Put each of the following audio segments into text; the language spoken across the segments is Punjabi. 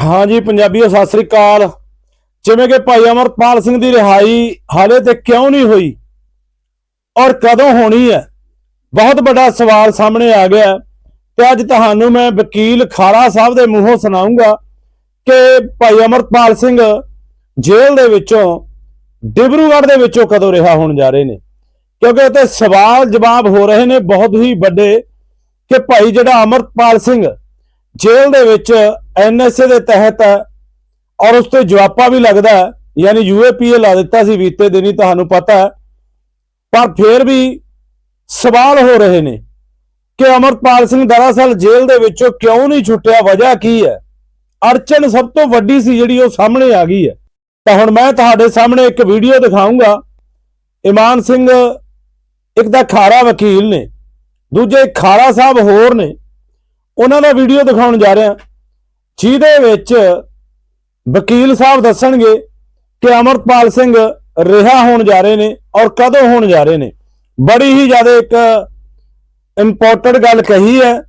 ਹਾਂਜੀ, ਪੰਜਾਬੀਓ, ਸਤਿ ਸ੍ਰੀ ਅਕਾਲ। ਜਿਵੇਂ ਕਿ ਭਾਈ ਅਮਰਪਾਲ ਸਿੰਘ ਦੀ ਰਿਹਾਈ ਹਾਲੇ ਤੇ ਕਿਉਂ ਨਹੀਂ ਹੋਈ? ਔਰ ਕਦੋਂ ਹੋਣੀ ਹੈ? ਬਹੁਤ ਵੱਡਾ ਸਵਾਲ ਸਾਹਮਣੇ ਆ ਗਿਆ। ਤੇ ਅੱਜ ਤੁਹਾਨੂੰ ਮੈਂ ਵਕੀਲ ਖਾਰਾ ਸਾਹਿਬ ਦੇ ਮੂੰਹੋਂ ਸੁਣਾਉਂਗਾ ਕਿ ਭਾਈ ਅਮਰਪਾਲ ਸਿੰਘ ਜੇਲ੍ਹ ਦੇ ਵਿੱਚੋਂ, ਡਿਬਰੂਗੜ੍ਹ ਦੇ ਵਿੱਚੋਂ ਕਦੋਂ ਰਿਹਾ ਹੋਣ ਜਾ ਰਹੇ ਨੇ? ਕਿਉਂਕਿ ਇੱਥੇ ਸਵਾਲ ਜਵਾਬ ਹੋ ਰਹੇ ਨੇ ਬਹੁਤ ਹੀ ਵੱਡੇ ਕਿ ਭਾਈ ਜਿਹੜਾ ਅਮਰਪਾਲ ਸਿੰਘ ਜੇਲ੍ਹ ਦੇ ਵਿੱਚ ਐਨਐਸਏ ਦੇ ਤਹਿਤ ਹੈ ਔਰ ਉਸ ਤੇ ਜਵਾਬਾ ਵੀ ਲੱਗਦਾ ਹੈ, ਯਾਨੀ ਯੂਏਪੀਏ ਲਾ ਦਿੱਤਾ ਸੀ ਬੀਤੇ ਦਿਨੀ ਤੁਹਾਨੂੰ ਪਤਾ ਹੈ। ਪਰ ਫਿਰ ਵੀ ਸਵਾਲ ਹੋ ਰਹੇ ਨੇ ਕਿ ਅਮਰਪਾਲ ਸਿੰਘ ਦਰਅਸਲ ਜੇਲ੍ਹ ਦੇ ਵਿੱਚੋਂ ਕਿਉਂ ਨਹੀਂ ਛੁੱਟਿਆ ਵਜ੍ਹਾ ਕੀ ਹੈ? ਅੜਚਨ ਸਭ ਤੋਂ ਵੱਡੀ ਸੀ ਜਿਹੜੀ ਉਹ ਸਾਹਮਣੇ ਆ ਗਈ ਹੈ। ਤਾਂ ਹੁਣ ਮੈਂ ਤੁਹਾਡੇ ਸਾਹਮਣੇ ਇੱਕ ਵੀਡੀਓ ਦਿਖਾਉਂਗਾ ਇਮਾਨ ਸਿੰਘ ਇੱਕ ਤਾਂ ਖਾਰਾ ਵਕੀਲ ਨੇ ਦੂਜੇ ਖਾਰਾ ਸਾਹਿਬ ਹੋਰ ਨੇ। ਉਹਨਾਂ ਦਾ ਵੀਡੀਓ ਦਿਖਾਉਣ ਜਾ ਰਿਹਾ। ਜਿਹਦੇ ਵਿੱਚ ਵਕੀਲ ਸਾਹਿਬ ਦੱਸਣਗੇ ਕਿ ਅਮਰਪਾਲ ਸਿੰਘ ਰਿਹਾ ਹੋਣ ਜਾ ਰਹੇ ਨੇ ਔਰ ਕਦੋਂ ਹੋਣ ਜਾ ਰਹੇ ਨੇ। ਬੜੀ ਹੀ ਜ਼ਿਆਦਾ ਇੱਕ ਇੰਪੋਰਟੈਂਟ ਗੱਲ ਕਹੀ ਹੈ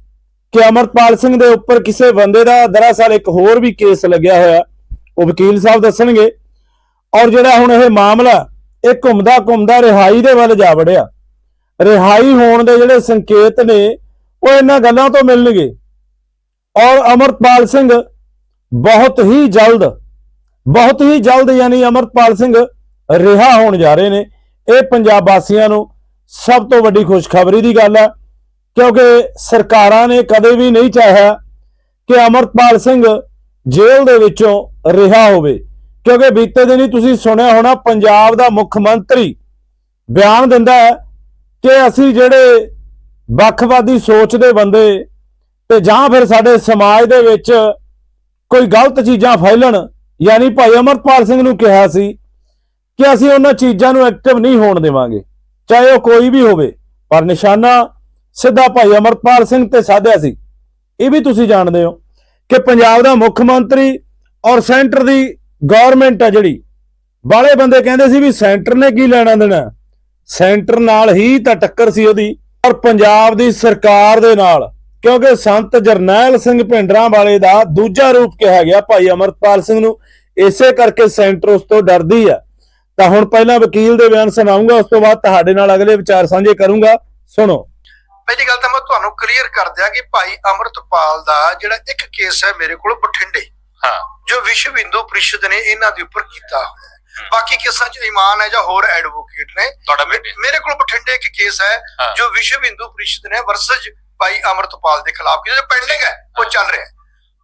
ਕਿ ਅਮਰਪਾਲ ਸਿੰਘ ਦੇ ਉੱਪਰ ਕਿਸੇ ਬੰਦੇ ਦਾ ਦਰਅਸਲ ਇੱਕ ਹੋਰ ਵੀ ਕੇਸ ਲੱਗਿਆ ਹੋਇਆ। ਉਹ ਵਕੀਲ ਸਾਹਿਬ ਦੱਸਣਗੇ। ਔਰ ਜਿਹੜਾ ਹੁਣ ਇਹ ਮਾਮਲਾ, ਇਹ ਘੁੰਮਦਾ ਘੁੰਮਦਾ ਰਿਹਾਈ ਦੇ ਵੱਲ ਜਾ ਵੜਿਆ। ਰਿਹਾਈ ਹੋਣ ਦੇ ਜਿਹੜੇ ਸੰਕੇਤ ਨੇ ਉਹ ਇਹਨਾਂ ਗੱਲਾਂ ਤੋਂ ਮਿਲਣਗੇ। ਔਰ ਅਮਰਪਾਲ ਸਿੰਘ ਬਹੁਤ ਹੀ ਜਲਦ, ਬਹੁਤ ਹੀ ਜਲਦ ਯਾਨੀ ਅਮਰਪਾਲ ਸਿੰਘ ਰਿਹਾ ਹੋਣ ਜਾ ਰਹੇ ਨੇ। ਇਹ ਪੰਜਾਬ ਵਾਸੀਆਂ ਨੂੰ ਸਭ ਤੋਂ ਵੱਡੀ ਖੁਸ਼ਖਬਰੀ ਦੀ ਗੱਲ ਹੈ, ਕਿਉਂਕਿ ਸਰਕਾਰਾਂ ਨੇ ਕਦੇ ਵੀ ਨਹੀਂ ਚਾਹਿਆ ਕਿ ਅਮਰਪਾਲ ਸਿੰਘ ਜੇਲ੍ਹ ਦੇ ਵਿੱਚੋਂ ਰਿਹਾ ਹੋਵੇ। ਕਿਉਂਕਿ ਬੀਤੇ ਦਿਨ ਹੀ ਤੁਸੀਂ ਸੁਣਿਆ ਹੋਣਾ, ਪੰਜਾਬ ਦਾ ਮੁੱਖ ਮੰਤਰੀ ਬਿਆਨ ਦਿੰਦਾ ਹੈ ਕਿ ਅਸੀਂ ਜਿਹੜੇ ਵੱਖਵਾਦੀ ਸੋਚ ਦੇ ਬੰਦੇ ਤੇ ਜਾਂ ਫਿਰ ਸਾਡੇ ਸਮਾਜ ਦੇ ਵਿੱਚ ਕੋਈ ਗਲਤ ਚੀਜ਼ਾਂ ਫੈਲਣ, ਯਾਨੀ ਭਾਈ ਅਮਰਪਾਲ ਸਿੰਘ ਨੂੰ ਕਿਹਾ ਸੀ ਕਿ ਅਸੀਂ ਉਹਨਾਂ ਚੀਜ਼ਾਂ ਨੂੰ ਐਕਟਿਵ ਨਹੀਂ ਹੋਣ ਦੇਵਾਂਗੇ, ਚਾਹੇ ਉਹ ਕੋਈ ਵੀ ਹੋਵੇ, ਪਰ ਨਿਸ਼ਾਨਾ ਸਿੱਧਾ ਭਾਈ ਅਮਰਪਾਲ ਸਿੰਘ ਤੇ ਸਾਧਿਆ ਸੀ। ਇਹ ਵੀ ਤੁਸੀਂ ਜਾਣਦੇ ਹੋ ਕਿ ਪੰਜਾਬ ਦਾ ਮੁੱਖ ਮੰਤਰੀ ਔਰ ਸੈਂਟਰ ਦੀ ਗਵਰਨਮੈਂਟ ਆ ਜਿਹੜੀ ਬਾਲੇ ਬੰਦੇ ਕਹਿੰਦੇ ਸੀ ਵੀ ਸੈਂਟਰ ਨੇ ਕੀ ਲੈਣਾ ਦੇਣਾ। ਸੈਂਟਰ ਨਾਲ ਹੀ ਤਾਂ ਟੱਕਰ ਸੀ ਉਹਦੀ। ਔਰ ਪੰਜਾਬ ਦੀ ਸਰਕਾਰ ਦੇ ਨਾਲ ਕਿਉਂਕਿ ਸੰਤ ਜਰਨੈਲ ਸਿੰਘ ਭਿੰਡਰਾਂ ਵਾਲੇ ਦਾ ਦੂਜਾ ਰੂਪ ਕਿਹਾ ਗਿਆ ਭਾਈ ਅਮਰਪਾਲ ਸਿੰਘ ਨੂੰ ਇਸੇ ਕਰਕੇ ਸੈਂਟਰ ਉਸ ਤੋਂ ਡਰਦੀ ਆ। ਤਾਂ ਹੁਣ ਪਹਿਲਾਂ ਵਕੀਲ ਦੇ ਬਿਆਨ ਸੁਣਾਉਂਗਾ ਉਸ ਤੋਂ ਬਾਅਦ ਤੁਹਾਡੇ ਨਾਲ ਅਗਲੇ ਵਿਚਾਰ ਸਾਂਝੇ ਕਰੂੰਗਾ। ਸੁਣੋ। ਪਹਿਲੀ ਗੱਲ ਤਾਂ ਮੈਂ ਤੁਹਾਨੂੰ ਕਲੀਅਰ ਕਰ ਦਿਆਂ ਕਿ ਭਾਈ ਅਮਰਤਪਾਲ ਦਾ ਜਿਹੜਾ ਇੱਕ ਕੇਸ ਹੈ ਮੇਰੇ ਕੋਲ ਬਠਿੰਡੇ ਹਾਂ। ਜੋ ਵਿਸ਼ਵ ਹਿੰਦੂ ਪ੍ਰੀਸ਼ਦ ਨੇ ਇਹਨਾਂ ਦੇ ਉੱਪਰ ਕੀਤਾ ਹੋਇਆ ਹੈ। ਬਾਕੀ ਕੇਸਾਂ 'ਚ ਇਮਾਨ ਹੈ ਜਾਂ ਹੋਰ ਐਡਵੋਕੇਟ ਨੇ। ਤੁਹਾਡਾ ਮੇਰੇ ਕੋਲ ਬਠਿੰਡੇ ਇੱਕ ਕੇਸ ਹੈ। ਜੋ ਵਿਸ਼ਵ ਹਿੰਦੂ ਪ੍ਰੀਸ਼ਦ ਨੇ ਵਰਸਜ ਭਾਈ ਅਮਰਤਪਾਲ ਦੇ ਖਿਲਾਫ ਕੀਤਾ ਜੋ ਪੈਂਡਿੰਗ ਹੈ ਉਹ। ਚੱਲ ਰਿਹਾ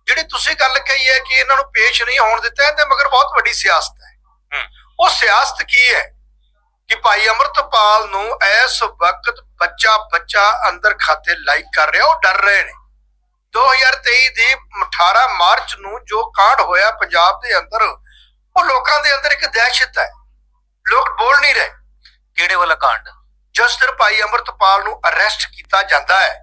ਜਿਹੜੀ ਤੁਸੀਂ ਗੱਲ ਕਹੀ ਹੈ ਕਿ ਇਹਨਾਂ ਨੂੰ ਪੇਸ਼ ਨਹੀਂ ਹੋਣ ਦਿੱਤਾ ਤੇ ਮਗਰ ਬਹੁਤ ਵੱਡੀ ਸਿਆਸਤ ਹੈ। ਹੂੰ। ਉਹ ਸਿਆਸਤ ਕੀ ਹੈ? ਕਿ ਭਾਈ ਅਮਰਤਪਾਲ ਨੂੰ ਇਸ ਵਕਤ ਬੱਚਾ ਬੱਚਾ ਅੰਦਰ ਖਾਤੇ ਲਾਈਕ ਕਰ ਰਿਹਾ ਉਹ ਡਰ ਰਹੇ ਨੇ। 2023 ਦੀ 18 ਮਾਰਚ ਨੂੰ ਜੋ ਕਾਂਡ ਹੋਇਆ ਪੰਜਾਬ ਦੇ ਅੰਦਰ ਉਹ ਲੋਕਾਂ ਦੇ ਅੰਦਰ ਇੱਕ ਦਹਿਸ਼ਤ ਹੈ। ਲੋਕ ਬੋਲ ਨਹੀਂ ਰਹੇ ਕਿਹੜੇ ਵਾਲਾ ਕਾਂਡ। ਜਿਸ ਦਿਨ ਭਾਈ ਅਮਰਤਪਾਲ ਨੂੰ ਅਰੈਸਟ ਕੀਤਾ ਜਾਂਦਾ ਹੈ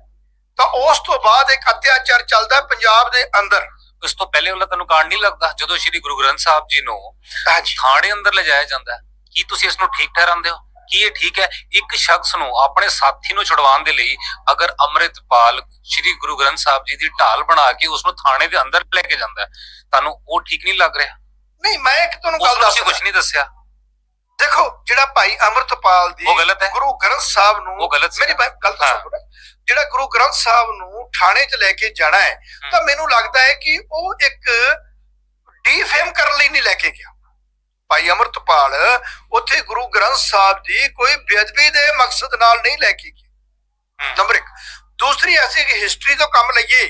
ਤਾਂ ਉਸ ਤੋਂ ਬਾਅਦ ਇੱਕ ਅਤਿਆਚਾਰ ਚੱਲਦਾ ਪੰਜਾਬ ਦੇ ਅੰਦਰ। ਉਸ ਤੋਂ ਪਹਿਲੇ ਵਾਲਾ ਤੁਹਾਨੂੰ ਕਾਂਡ ਨਹੀਂ ਲੱਗਦਾ ਜਦੋਂ ਸ਼੍ਰੀ ਗੁਰੂ ਗ੍ਰੰਥ ਸਾਹਿਬ ਜੀ ਨੂੰ ਥਾਣੇ ਅੰਦਰ ਲਿਜਾਇਆ ਜਾਂਦਾ ਹੈ ਕੀ ਤੁਸੀਂ ਇਸ ਨੂੰ ਠੀਕ ਠਹਿਰਾਉਂਦੇ ਹੋ? ਕੀ ਇਹ ਠੀਕ ਹੈ? ਇੱਕ ਸ਼ਖਸ ਨੂੰ ਆਪਣੇ ਸਾਥੀ ਨੂੰ ਛੁਡਵਾਉਣ ਦੇ ਲਈ ਅਗਰ ਅੰਮ੍ਰਿਤਪਾਲ ਸ਼੍ਰੀ ਗੁਰੂ ਗ੍ਰੰਥ ਸਾਹਿਬ ਜੀ ਦੀ ਢਾਲ ਬਣਾ ਕੇ ਉਸ ਨੂੰ ਥਾਣੇ ਦੇ ਅੰਦਰ ਲੈ ਕੇ ਜਾਂਦਾ ਤੁਹਾਨੂੰ ਉਹ ਠੀਕ ਨਹੀਂ ਲੱਗ ਰਿਹਾ? ਨਹੀਂ ਮੈਂ ਇੱਕ ਤੁਹਾਨੂੰ ਗੱਲ ਦੱਸ ਕੁਝ ਨਹੀਂ ਦੱਸਿਆ। ਦੇਖੋ ਜਿਹੜਾ ਭਾਈ ਅਮਰਤਪਾਲ ਦੀ ਉਹ ਗਲਤ ਹੈ। ਗੁਰੂ ਗ੍ਰੰਥ ਸਾਹਿਬ ਨੂੰ ਉਹ ਗਲਤ ਮੇਰੀ ਗੱਲ ਨਾ। ਜਿਹੜਾ ਗੁਰੂ ਗ੍ਰੰਥ ਸਾਹਿਬ ਨੂੰ ਥਾਣੇ 'ਚ ਲੈ ਕੇ ਜਾਣਾ ਹੈ ਤਾਂ ਮੈਨੂੰ ਲੱਗਦਾ ਹੈ ਕਿ ਉਹ ਇੱਕ ਡੀਫੇਮ ਕਰਨ ਲਈ ਨਹੀਂ ਲੈ ਕੇ ਗਿਆ। ਭਾਈ ਅਮਰਤਪਾਲ ਉੱਥੇ ਗੁਰੂ ਗ੍ਰੰਥ ਸਾਹਿਬ ਦੀ ਕੋਈ ਬੇਅਦਬੀ ਦੇ ਮਕਸਦ ਨਾਲ ਨਹੀਂ ਲੈ ਕੇ ਗਿਆ। ਨੰਬਰ 1 ਦੂਸਰੀ ਐਸੀ ਕਿ ਹਿਸਟਰੀ ਤੋਂ ਕੰਮ ਲਈਏ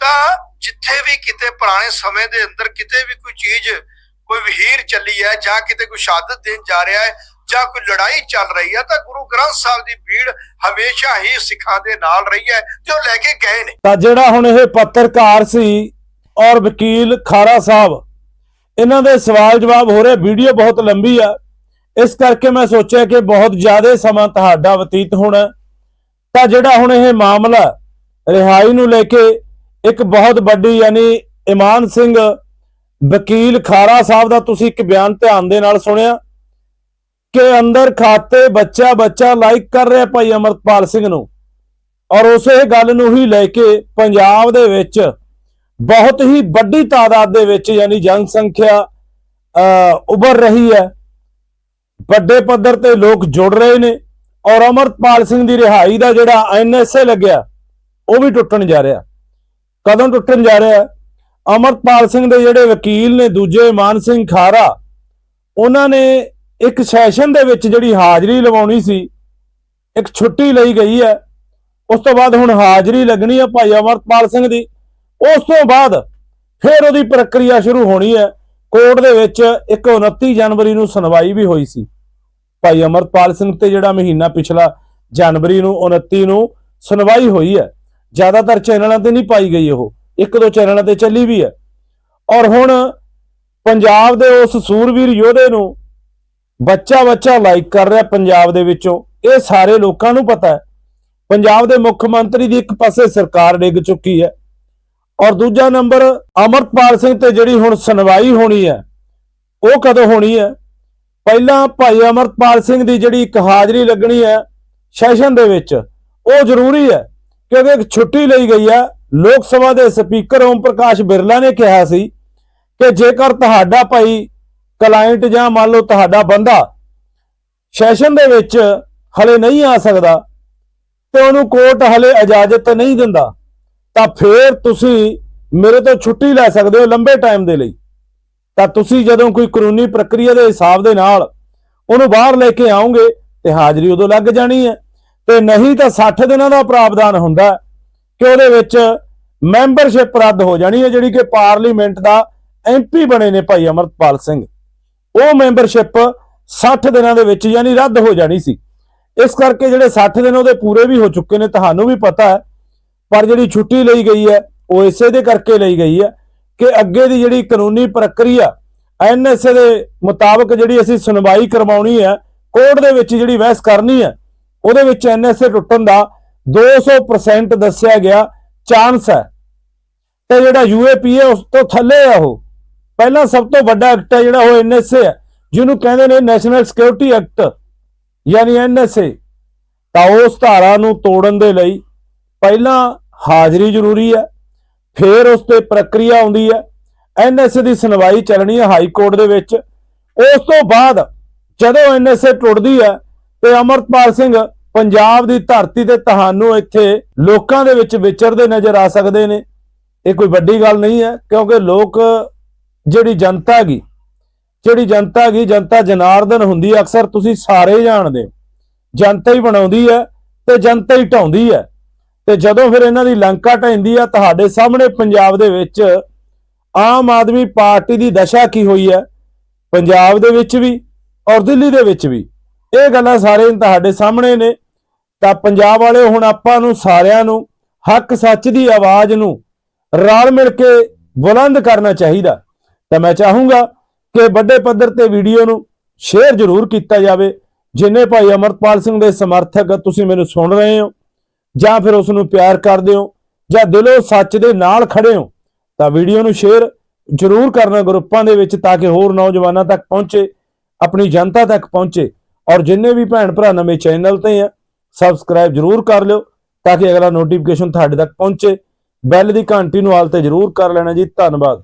ਤਾਂ ਜਿੱਥੇ ਵੀ ਕਿਤੇ ਪੁਰਾਣੇ ਸਮੇਂ ਦੇ ਅੰਦਰ ਕਿਤੇ ਵੀ ਕੋਈ ਚੀਜ਼ ਕੋਈ ਵਹੀਰ ਚੱਲੀ ਹੈ ਜਾਂ ਕਿਤੇ ਕੋਈ ਸ਼ਹਾਦਤ ਦੇਣ ਜਾ ਰਿਹਾ ਹੈ ਜਾਂ ਕੋਈ ਲੜਾਈ ਚੱਲ ਰਹੀ ਹੈ ਤਾਂ ਗੁਰੂ ਗ੍ਰੰਥ ਸਾਹਿਬ ਦੀ ਭੀੜ ਹਮੇਸ਼ਾ ਹੀ ਸਿੱਖਾਂ ਦੇ ਨਾਲ ਰਹੀ ਹੈ ਤੇ ਉਹ ਲੈ ਕੇ ਗਏ ਨੇ। ਤਾਂ ਜਿਹੜਾ ਹੁਣ ਇਹ ਪੱਤਰਕਾਰ ਸੀ ਔਰ ਵਕੀਲ ਖਾਰਾ ਸਾਹਿਬ, ਇਹਨਾਂ ਦੇ ਸਵਾਲ ਜਵਾਬ ਹੋ ਰਹੇ, ਵੀਡੀਓ ਬਹੁਤ ਲੰਬੀ ਆ। ਇਸ ਕਰਕੇ ਮੈਂ ਸੋਚਿਆ ਕਿ ਬਹੁਤ ਜ਼ਿਆਦਾ ਸਮਾਂ ਤੁਹਾਡਾ ਬਤੀਤ ਹੋਣਾ। ਤਾਂ ਜਿਹੜਾ ਹੁਣ ਇਹ ਮਾਮਲਾ ਰਿਹਾਈ ਨੂੰ ਲੈ ਕੇ ਇੱਕ ਬਹੁਤ ਵੱਡੀ ਯਾਨੀ ਇਮਾਨ ਸਿੰਘ ਵਕੀਲ ਖਾਰਾ ਸਾਹਿਬ ਦਾ ਤੁਸੀਂ ਇੱਕ ਬਿਆਨ ਧਿਆਨ ਦੇ ਨਾਲ ਸੁਣਿਆ ਕਿ ਅੰਦਰ ਖਾਤੇ ਬੱਚਾ ਬੱਚਾ ਲਾਈਕ ਕਰ ਰਿਹਾ ਭਾਈ ਅਮਰਪਾਲ ਸਿੰਘ ਨੂੰ। ਔਰ ਉਸੇ ਗੱਲ ਨੂੰ ਹੀ ਲੈ ਕੇ ਪੰਜਾਬ ਦੇ ਵਿੱਚ ਬਹੁਤ ਹੀ ਵੱਡੀ ਤਾਦਾਦ ਦੇ ਵਿੱਚ ਯਾਨੀ ਜਨਸੰਖਿਆ ਅਹ, ਉੱਭਰ ਰਹੀ ਹੈ। ਵੱਡੇ ਪੱਧਰ ਤੇ ਲੋਕ ਜੁੜ ਰਹੇ ਨੇ ਔਰ ਅਮਰਪਾਲ ਸਿੰਘ ਦੀ ਰਿਹਾਈ ਦਾ ਜਿਹੜਾ ਐਨਐਸਏ ਲੱਗਿਆ ਉਹ ਵੀ ਟੁੱਟਣ ਜਾ ਰਿਹਾ। ਕਦੋਂ ਟੁੱਟਣ ਜਾ ਰਿਹਾ? ਅਮਰਪਾਲ ਸਿੰਘ ਦੇ ਜਿਹੜੇ ਵਕੀਲ ਨੇ, ਦੂਜੇ ਮਾਨ ਸਿੰਘ ਖਾਰਾ, ਉਹਨਾਂ ਨੇ ਇੱਕ ਸੈਸ਼ਨ ਦੇ ਵਿੱਚ ਜਿਹੜੀ ਹਾਜ਼ਰੀ ਲਵਾਉਣੀ ਸੀ, ਇੱਕ ਛੁੱਟੀ ਲਈ ਗਈ ਹੈ। ਉਸ ਤੋਂ ਬਾਅਦ ਹੁਣ ਹਾਜ਼ਰੀ ਲੱਗਣੀ ਹੈ ਭਾਈ ਅਮਰਪਾਲ ਸਿੰਘ ਦੀ। ਉਸ ਤੋਂ ਬਾਅਦ ਫਿਰ ਉਹਦੀ ਪ੍ਰਕਿਰਿਆ ਸ਼ੁਰੂ ਹੋਣੀ ਹੈ। ਕੋਰਟ ਦੇ ਵਿੱਚ ਇੱਕ 29 ਜਨਵਰੀ ਨੂੰ ਸੁਣਵਾਈ ਵੀ ਹੋਈ ਸੀ। ਭਾਈ ਅਮਰਪਾਲ ਸਿੰਘ ਤੇ ਜਿਹੜਾ ਮਹੀਨਾ ਪਿਛਲਾ ਜਨਵਰੀ ਨੂੰ 29 ਨੂੰ ਸੁਣਵਾਈ ਹੋਈ ਹੈ। ਜ਼ਿਆਦਾਤਰ ਚੈਨਲਾਂ ਤੇ ਨਹੀਂ ਪਾਈ ਗਈ ਉਹ। ਇੱਕ ਦੋ ਚੈਨਲਾਂ ਤੇ ਚੱਲੀ ਵੀ ਹੈ। ਔਰ ਹੁਣ ਪੰਜਾਬ ਦੇ ਉਸ ਸੂਰਵੀਰ ਯੋਧੇ ਨੂੰ ਬੱਚਾ ਬੱਚਾ ਲਾਈਕ ਕਰ ਰਿਹਾ ਪੰਜਾਬ ਦੇ ਵਿੱਚੋਂ। ਇਹ ਸਾਰੇ ਲੋਕਾਂ ਨੂੰ ਪਤਾ ਹੈ। ਪੰਜਾਬ ਦੇ ਮੁੱਖ ਮੰਤਰੀ ਦੀ ਇੱਕ ਪਾਸੇ ਸਰਕਾਰ ਡਿੱਗ ਚੁੱਕੀ ਹੈ। ਔਰ ਦੂਜਾ ਨੰਬਰ ਅਮਰਪਾਲ ਸਿੰਘ ਤੇ ਜਿਹੜੀ ਹੁਣ ਸੁਣਵਾਈ ਹੋਣੀ ਹੈ, ਉਹ ਕਦੋਂ ਹੋਣੀ ਹੈ? ਪਹਿਲਾਂ ਭਾਈ ਅਮਰਪਾਲ ਸਿੰਘ ਦੀ ਜਿਹੜੀ ਇੱਕ ਹਾਜ਼ਰੀ ਲੱਗਣੀ ਹੈ ਸੈਸ਼ਨ ਦੇ ਵਿੱਚ, ਉਹ ਜ਼ਰੂਰੀ ਹੈ ਕਿਉਂਕਿ ਇੱਕ ਛੁੱਟੀ ਲਈ ਗਈ ਹੈ। ਲੋਕ ਸਭਾ ਦੇ ਸਪੀਕਰ ਓਮ ਪ੍ਰਕਾਸ਼ ਬਿਰਲਾ ਨੇ ਕਿਹਾ ਸੀ ਕਿ ਜੇਕਰ ਤੁਹਾਡਾ ਭਾਈ ਕਲਾਇੰਟ ਜਾਂ ਮੰਨ ਲਓ ਤੁਹਾਡਾ ਬੰਦਾ ਸੈਸ਼ਨ ਦੇ ਵਿੱਚ ਹਲੇ ਨਹੀਂ ਆ ਸਕਦਾ ਤੇ ਉਹਨੂੰ ਕੋਰਟ ਹਲੇ ਇਜਾਜ਼ਤ ਨਹੀਂ ਦਿੰਦਾ, ਤਾਂ ਫੇਰ ਤੁਸੀਂ ਮੇਰੇ ਤੋਂ ਛੁੱਟੀ ਲੈ ਸਕਦੇ ਹੋ ਲੰਬੇ ਟਾਈਮ ਦੇ ਲਈ। ਤਾਂ ਤੁਸੀਂ ਜਦੋਂ ਕੋਈ ਕਾਨੂੰਨੀ ਪ੍ਰਕਿਰਿਆ ਦੇ ਹਿਸਾਬ ਦੇ ਨਾਲ ਉਹਨੂੰ ਬਾਹਰ ਲੈ ਕੇ ਆਉਂਗੇ ਤੇ ਹਾਜ਼ਰੀ ਉਦੋਂ ਲੱਗ ਜਾਣੀ ਹੈ। ਤੇ ਨਹੀਂ ਤਾਂ 60 ਦਿਨਾਂ ਦਾ ਪ੍ਰਾਵਧਾਨ ਹੁੰਦਾ ਕਿ ਉਹਦੇ ਵਿੱਚ ਮੈਂਬਰਸ਼ਿਪ ਰੱਦ ਹੋ ਜਾਣੀ ਹੈ, ਜਿਹੜੀ ਕਿ ਪਾਰਲੀਮੈਂਟ ਦਾ ਐਮਪੀ ਬਣੇ ਨੇ ਭਾਈ ਅਮਰਪਾਲ ਸਿੰਘ। ਉਹ ਮੈਂਬਰਸ਼ਿਪ 60 ਦਿਨਾਂ ਦੇ ਵਿੱਚ ਯਾਨੀ ਰੱਦ ਹੋ ਜਾਣੀ ਸੀ। ਇਸ ਕਰਕੇ ਜਿਹੜੇ 60 ਦਿਨ ਉਹਦੇ ਪੂਰੇ ਵੀ ਹੋ ਚੁੱਕੇ ਨੇ, ਤੁਹਾਨੂੰ ਵੀ ਪਤਾ ਹੈ, ਪਰ ਜਿਹੜੀ ਛੁੱਟੀ ਲਈ ਗਈ ਹੈ, ਉਹ ਇਸੇ ਦੇ ਕਰਕੇ ਲਈ ਗਈ ਹੈ ਕਿ ਅੱਗੇ ਦੀ ਜਿਹੜੀ ਕਾਨੂੰਨੀ ਪ੍ਰਕਿਰਿਆ ਐਨਐਸਏ ਦੇ ਮੁਤਾਬਕ ਜਿਹੜੀ ਅਸੀਂ ਸੁਣਵਾਈ ਕਰਵਾਉਣੀ ਹੈ, ਕੋਰਟ ਦੇ ਵਿੱਚ ਜਿਹੜੀ ਬਹਿਸ ਕਰਨੀ ਹੈ, ਉਹਦੇ ਵਿੱਚ ਐਨਐਸਏ ਟੁੱਟਣ ਦਾ 200% ਦੱਸਿਆ ਗਿਆ ਚਾਂਸ ਹੈ। ਤੇ ਜਿਹੜਾ ਹੈ, ਉਸ ਤੋਂ ਥੱਲੇ ਆ ਉਹ। ਪਹਿਲਾਂ ਸਭ ਤੋਂ ਵੱਡਾ ਐਕਟ ਹੈ ਜਿਹੜਾ, ਉਹ ਐਨਐਸਏ ਹੈ, ਜਿਹਨੂੰ ਕਹਿੰਦੇ ਨੇ ਨੈਸ਼ਨਲ ਸਿਕਿਉਰਿਟੀ ਐਕਟ ਯਾਨੀ ਐਨਐਸਏ ਤਾਂ ਉਸ ਧਾਰਾ ਨੂੰ ਤੋੜਨ ਦੇ ਲਈ ਪਹਿਲਾਂ ਹਾਜ਼ਰੀ ਜ਼ਰੂਰੀ ਹੈ, ਫਿਰ ਉਸ ਤੇ ਪ੍ਰਕਿਰਿਆ ਆਉਂਦੀ ਹੈ। ਐਨਐਸਏ ਦੀ ਸੁਣਵਾਈ ਚੱਲਣੀ ਹੈ ਹਾਈ ਕੋਰਟ ਦੇ ਵਿੱਚ। ਉਸ ਤੋਂ ਬਾਅਦ ਜਦੋਂ ਐਨਐਸਏ ਟੁੱਟਦੀ ਹੈ, ਤੇ ਅਮਰਪਾਲ ਸਿੰਘ ਪੰਜਾਬ ਦੀ ਧਰਤੀ ਤੇ ਤੁਹਾਨੂੰ ਇੱਥੇ ਲੋਕਾਂ ਦੇ ਵਿੱਚ ਵਿਚਰਦੇ ਨਜ਼ਰ ਆ ਸਕਦੇ ਨੇ। ਇਹ ਕੋਈ ਵੱਡੀ ਗੱਲ ਨਹੀਂ ਹੈ, ਕਿਉਂਕਿ ਲੋਕ ਜਿਹੜੀ ਜਨਤਾ ਹੈਗੀ, ਜਿਹੜੀ ਜਨਤਾ ਹੈਗੀ, ਜਨਤਾ ਜਨਾਰਦਨ ਹੁੰਦੀ ਅਕਸਰ, ਤੁਸੀਂ ਸਾਰੇ ਜਾਣਦੇ ਹੋ। ਜਨਤਾ ਹੀ ਬਣਾਉਂਦੀ ਹੈ ਤੇ ਜਨਤਾ ਹੀ ਢਾਉਂਦੀ ਹੈ। ਤੇ ਜਦੋਂ ਫਿਰ ਇਹਨਾਂ ਦੀ ਲੰਕਾ ਢਹਿੰਦੀ ਆ ਤੁਹਾਡੇ ਸਾਹਮਣੇ ਪੰਜਾਬ ਦੇ ਵਿੱਚ ਆਮ ਆਦਮੀ ਪਾਰਟੀ ਦੀ ਦਸ਼ਾ ਕੀ ਹੋਈ ਹੈ? ਪੰਜਾਬ ਦੇ ਵਿੱਚ ਵੀ ਔਰ ਦਿੱਲੀ ਦੇ ਵਿੱਚ ਵੀ। ਇਹ ਗੱਲਾਂ ਸਾਰੇ ਤੁਹਾਡੇ ਸਾਹਮਣੇ ਨੇ। ਤਾਂ ਪੰਜਾਬ ਵਾਲੇ ਹੁਣ ਆਪਾਂ ਨੂੰ ਸਾਰਿਆਂ ਨੂੰ ਹੱਕ ਸੱਚ ਦੀ ਆਵਾਜ਼ ਨੂੰ ਰਲ ਮਿਲ ਕੇ ਬੁਲੰਦ ਕਰਨਾ ਚਾਹੀਦਾ। ਤਾਂ ਮੈਂ ਚਾਹੂੰਗਾ ਕਿ ਵੱਡੇ ਪੱਧਰ ਤੇ ਵੀਡੀਓ ਨੂੰ ਸ਼ੇਅਰ ਜ਼ਰੂਰ ਕੀਤਾ ਜਾਵੇ। ਜਿੰਨੇ ਭਾਈ ਅਮਰਪਾਲ ਸਿੰਘ ਦੇ ਸਮਰਥਕ ਤੁਸੀਂ ਮੈਨੂੰ ਸੁਣ ਰਹੇ ਹੋ, ਜਾਂ ਫਿਰ ਉਸ ਨੂੰ ਪਿਆਰ ਕਰਦੇ ਹੋ, ਜਾਂ ਦਿਲੋਂ ਸੱਚ ਦੇ ਨਾਲ ਖੜੇ ਹੋ, ਤਾਂ ਵੀਡੀਓ ਨੂੰ ਸ਼ੇਅਰ ਜ਼ਰੂਰ ਕਰਨਾ ਗਰੁੱਪਾਂ ਦੇ ਵਿੱਚ ਤਾਂ ਕਿ ਹੋਰ ਨੌਜਵਾਨਾਂ ਤੱਕ ਪਹੁੰਚੇ, ਆਪਣੀ ਜਨਤਾ ਤੱਕ ਪਹੁੰਚੇ। ਔਰ ਜਿੰਨੇ ਵੀ ਭੈਣ ਭਰਾ ਨਵੇਂ ਚੈਨਲ ਤੇ ਆ ਸਬਸਕ੍ਰਾਈਬ ਜ਼ਰੂਰ ਕਰ ਲਿਓ ਤਾਂ ਕਿ ਅਗਲਾ ਨੋਟੀਫਿਕੇਸ਼ਨ ਤੁਹਾਡੇ ਤੱਕ ਪਹੁੰਚੇ। ਬੈਲ ਦੀ ਘੰਟੀ ਨੂੰ ਆਲ ਤੇ ਜ਼ਰੂਰ ਕਰ ਲੈਣਾ ਜੀ। ਧੰਨਵਾਦ।